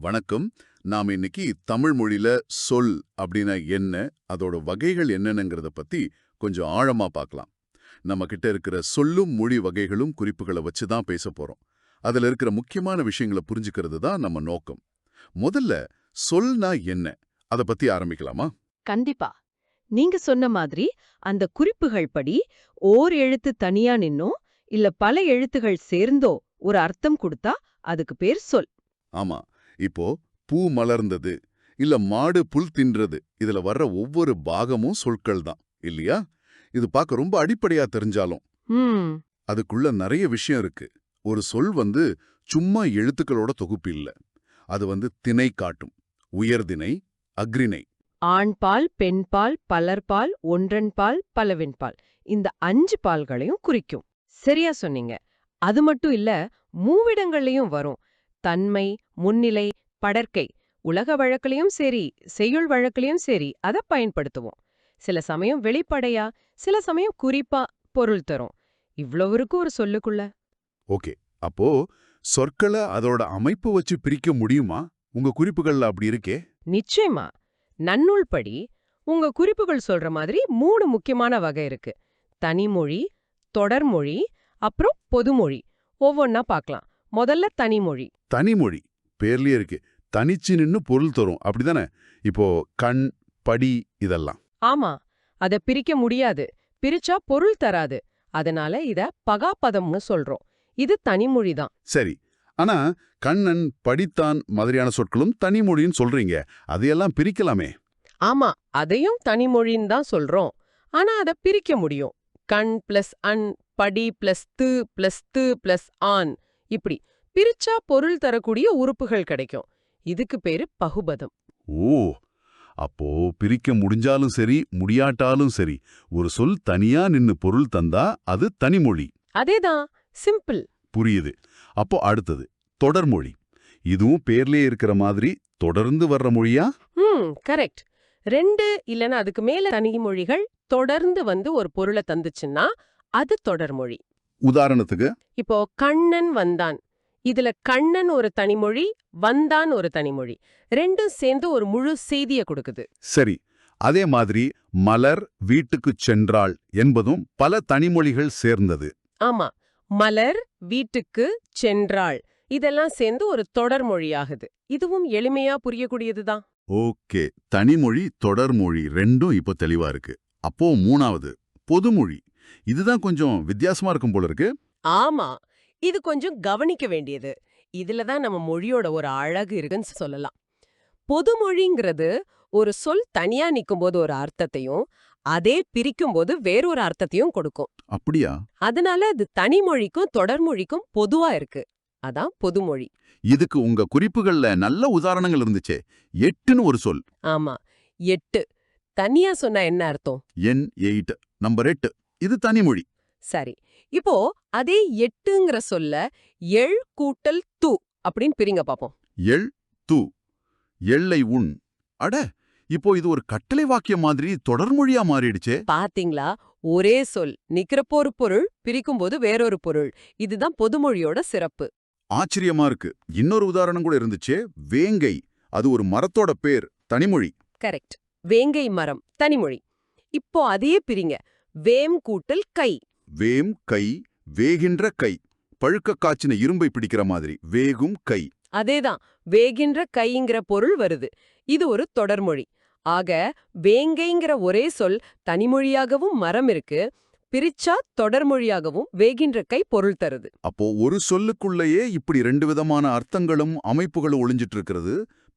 வணக்கம். நாம இன்னைக்கு தமிழ் மொழியில சொல் அப்படின்னா என்ன அதோட வகைகள் என்னென்னங்கிறத பத்தி கொஞ்சம் ஆழமா பார்க்கலாம். நம்ம கிட்ட இருக்கிற சொல்லும் மொழி வகைகளும் குறிப்புகளை வச்சு தான் பேச போறோம். அதுல இருக்கிற முக்கியமான விஷயங்களை புரிஞ்சுக்கிறது தான் நம்ம நோக்கம். முதல்ல சொல்னா என்ன? அத பத்தி ஆரம்பிக்கலாமா? கண்டிப்பா. நீங்க சொன்ன மாதிரி அந்த குறிப்புகள் படி ஓர் எழுத்து தனியா நின்னோ இல்ல பல எழுத்துகள் சேர்ந்தோ ஒரு அர்த்தம் கொடுத்தா அதுக்கு பேர் சொல். ஆமா. இப்போ பூ மலர்ந்தது இல்ல மாடு புல் தின்றது இதுல வர்ற ஒவ்வொரு பாகமும் சொற்கள் தான் இல்லையா? இது பார்க்க ரொம்ப அடிப்படையா தெரிஞ்சாலும். அதுக்குள்ள நிறைய விஷயம் இருக்கு. ஒரு சொல் வந்து சும்மா எழுத்துக்களோட தொகுப்பு இல்ல. அது வந்து திணை காட்டும். உயர்திணை அக்ரிணை ஆண்பால் பெண்பால் பலர்பால் ஒன்றன்பால் பலவின்பால் இந்த அஞ்சு பால்களையும் குறிக்கும். சரியா சொன்னீங்க. அது மட்டும் இல்ல மூவிடங்கள்லயும் வரும். தன்மை முன்னிலை படர்க்கை உலக வழக்குலயும் சரி செய்யுள் வழக்குலயும் சரி அதை பயன்படுத்துவோம். சில சமயம் வெளிப்படையா சில சமயம் குறிப்பா பொருள் தரும். இவ்வளவு இருக்கு ஒரு சொல்லுக்குள்ள. ஓகே. அப்போ சொற்களை அதோட அமைப்பு வச்சு பிரிக்க முடியுமா? உங்க குறிப்புகள்ல அப்படி இருக்கே. நிச்சயமா. நன்னூல் படி உங்க குறிப்புகள் சொல்ற மாதிரி மூணு முக்கியமான வகை இருக்கு. தனிமொழி தொடர்மொழி அப்புறம் பொதுமொழி. ஒவ்வொன்னா பார்க்கலாம் முதல்ல தனிமொழி. தனிமொழி. பேர்லயே இருக்கு. தனிச்சு நின்னு பொருள் தரும். அப்படிதானே? இப்போ கண் படி இதெல்லாம். ஆமா. அத பிரிக்க முடியாது. பிரிச்சா பொருள் தராது. அதனால இத பகாபதம்னு சொல்றோம். இது தனிமொழி தான். சரி. ஆனா கண்ணன் படித்தான் மாதிரியான சொற்களும் தனிமொழின்னு சொல்றீங்க. அதையெல்லாம் பிரிக்கலாமே. ஆமா. அதையும் தனிமொழின்னு தான் சொல்றோம். ஆனா அத பிரிக்க முடியும். கண் பிளஸ் அன் படி பிளஸ் து பிளஸ் து பிளஸ் ஆன் இப்படி பிரிச்சா பொருள் தரக்கூடிய உறுப்புகள் கிடைக்கும். இதுக்கு பேரு பகுபதம். ஓ அப்போ பிரிக்க முடிஞ்சாலும் சரி முடியாட்டாலும் சரி ஒரு சொல் தனியா நின்னு பொருள் தந்தா அது தனிமொழி. அதேதான் சிம்பிள். புரியுது. அப்போ அடுத்தது தொடர்மொழி. இதுவும் பேர்லயே இருக்கிற மாதிரி தொடர்ந்து வர்ற மொழியா? ம் கரெக்ட். ரெண்டு இல்லனா அதுக்கு மேல தனிமொழிகள் தொடர்ந்து வந்து ஒரு பொருளை தந்துச்சுன்னா அது தொடர்மொழி. உதாரணத்துக்கு இப்போ கண்ணன் வந்தான். இதுல கண்ணன் ஒரு தனிமொழி வந்தான் ஒரு தனிமொழி. ரெண்டும் சேர்ந்து ஒரு முழு செய்திய கொடுக்குது. சரி. அதே மாதிரி மலர் வீட்டுக்குச் சென்றாள் என்பதும் பல தனிமொழிகள் சேர்ந்தது. ஆமா. மலர் வீட்டுக்கு சென்றாள். இதெல்லாம் சேர்ந்து ஒரு தொடர்மொழியாகுது இதுவும் எளிமையா புரியக்கூடியதுதான் ஓகே. தனிமொழி தொடர்மொழி ரெண்டும் இப்போ தெளிவா இருக்கு. அப்போ மூணாவது பொதுமொழி. இதுதான் கொஞ்சம் வித்தியாசமா இருக்கும் போல இருக்கு. ஆமா இது கொஞ்சம் கவனிக்க வேண்டியது. இதுல தான் நம்ம மொழியோட ஒரு அழகு இருக்குன்னு சொல்லலாம். பொதுமொழிங்கிறது ஒரு சொல் தனியா நிக்கும்போது ஒரு அர்த்தத்தையும் அதே பிரிக்கும்போது வேறொரு அர்த்தத்தையும் கொடுக்கும். அப்படியா? அதனால அது தனிமொழிக்கும் தொடர்மொழிக்கும் பொதுவா இருக்கு. அதான் பொதுமொழி இதுக்கு உங்க குறிப்புகள்ல நல்ல உதாரணங்கள் இருந்துச்சே. எட்டுன்னு ஒரு சொல். ஆமா எட்டு. தனியா சொன்னா என்ன அர்த்தம்? என் எயிட் நம்பர் எட்டு. இது தனிமொழி சரி. இப்போ அதே எட்டுங்கிற சொல்ல எள் கூட்டல் து அப்படின்னு பிரிங்க பாப்போம். எள் து. எள்ளை உண் அட இப்போ இது ஒரு கட்டளை வாக்கியம் மாதிரி தொடர்மொழியா மாறிடுச்சே. பாத்தீங்களா? ஒரே சொல். நிக்கிறப்போ ஒரு பொருள் பிரிக்கும்போது வேறொரு பொருள். இதுதான் பொதுமொழியோட சிறப்பு. ஆச்சரியமா இருக்கு. இன்னொரு உதாரணம் கூட இருந்துச்சே. வேங்கை. அது ஒரு மரத்தோட பேர். தனிமொழி கரெக்ட். வேங்கை மரம். தனிமொழி இப்போ அதே பிரிங்க. வேம் கூட்டல் கை. வேம் கை வேகின்ற கை. பழுக்க காய்ச்சின இரும்பை பிடிக்கிற மாதிரி வேகும் கை. அதேதான் வேகின்ற கைங்கிற பொருள் வருது. இது ஒரு தொடர்மொழி. ஆக வேங்கைங்கிற ஒரே சொல் தனிமொழியாகவும் மரம் இருக்கு பிரிச்சா தொடர்மொழியாகவும் வேகின்ற கை பொருள் தருது. அப்போ ஒரு சொல்லுக்குள்ளேயே இப்படி ரெண்டு விதமான அர்த்தங்களும் அமைப்புகளும் ஒளிஞ்சிட்டு இருக்கிறது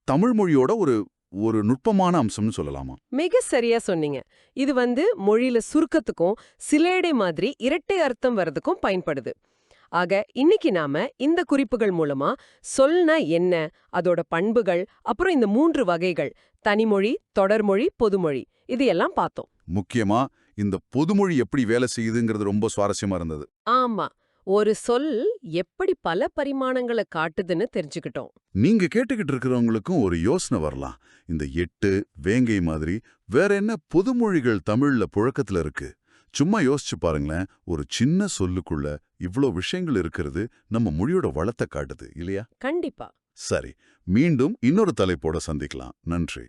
தமிழ் மொழியோட ஒரு ஒரு நுட்பமான அம்சம்னு சொல்லலாமா? மிக சரியா சொன்னீங்க. இது வந்து மொழியில சுருக்கத்துக்கும் சிலேடை மாதிரி இரட்டை அர்த்தம் வர்றதுக்கும் பயன்படுது. ஆக இன்னைக்கு நாம இந்த குறிப்புகள் மூலமா சொல்னா என்ன அதோட பண்புகள் அப்புறம் இந்த மூன்று வகைகள் தனிமொழி தொடர்மொழி பொதுமொழி இது எல்லாம் பார்த்தோம். முக்கியமா இந்த பொதுமொழி எப்படி வேலை செய்யுதுங்கிறது ரொம்ப சுவாரஸ்யமா இருந்தது. ஆமா. ஒரு சொல் எப்படி பல பரிமாணங்களை காட்டுதுன்னு தெரிஞ்சுக்கிட்டோம். நீங்க கேட்டுக்கிட்டு இருக்கிறவங்களுக்கும் ஒரு யோசனை வரலாம். இந்த எட்டு வேங்கை மாதிரி வேற என்ன பொதுமொழிகள் தமிழ்ல புழக்கத்துல இருக்கு? சும்மா யோசிச்சு பாருங்களேன் ஒரு சின்ன சொல்லுக்குள்ள இவ்ளோ விஷயங்கள் இருக்கிறது நம்ம மொழியோட வளத்தை காட்டுது இல்லையா? கண்டிப்பா. சரி மீண்டும் இன்னொரு தலைப்போட சந்திக்கலாம். நன்றி.